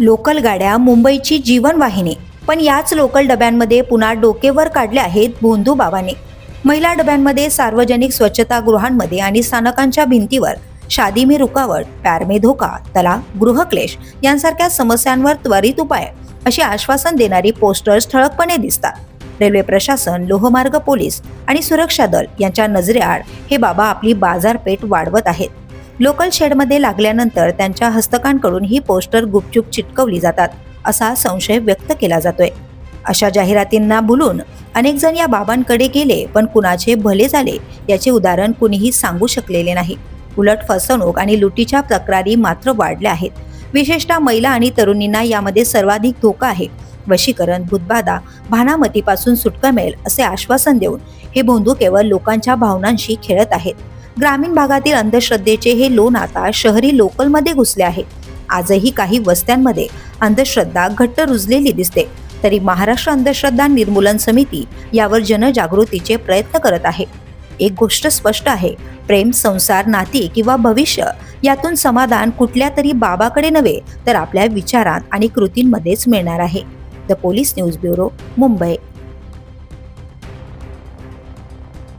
Local गाड्या मुंबईची जीवनवाहिनी. पण याच लोकल डब्यांमध्ये पुन्हा डोकेवर काढले आहेत भोंदू बाबाने. महिला डब्यांमध्ये सार्वजनिक स्वच्छतागृहांमध्ये आणि स्थानकांच्या भिंतीवर शादी में रुकावट प्यार में धोका तलाक गृहक्लेश यांसारख्या समस्यांवर त्वरित उपाय अशी आश्वासन देणारी पोस्टर्स ठळकपणे दिसतात. रेल्वे प्रशासन लोहमार्ग पोलीस आणि सुरक्षा दल यांच्या नजरेआड हे बाबा आपली बाजारपेठ वाढवत आहेत. लोकल शेडमध्ये लागल्यानंतर त्यांच्या हस्तकांकडून ही पोस्टर गुपचूप चिटकवली जातात असा संशय व्यक्त केला जातोय. अशा जाहिरातींना भुलून अनेकजण या बाबांकडे गेले पण कुणाचे भले झाले याचे उदाहरण कुणीही सांगू शकलेले नाही. उलट फसवणूक आणि लुटीच्या तक्रारी मात्र वाढल्या आहेत. विशेषतः महिला आणि तरुणींना यामध्ये सर्वाधिक धोका आहे. वशीकरण भूतबाधा भानामतीपासून सुटका मिळेल असे आश्वासन देऊन हे भोंदू केवळ लोकांच्या भावनांशी खेळत आहेत. ग्रामीण भागातील अंधश्रद्धेचे हे लोण आता शहरी लोकलमध्ये घुसले आहे. आजही काही वस्त्यांमध्ये अंधश्रद्धा घट्ट रुजलेली दिसते. तरी महाराष्ट्र अंधश्रद्धा निर्मूलन समिती यावर जनजागृतीचे प्रयत्न करत आहे. एक गोष्ट स्पष्ट आहे. प्रेम संसार नाती किंवा भविष्य यातून समाधान कुठल्या तरी बाबाकडे नव्हे तर आपल्या विचारात आणि कृतींमध्येच मिळणार आहे. The police news bureau Mumbai.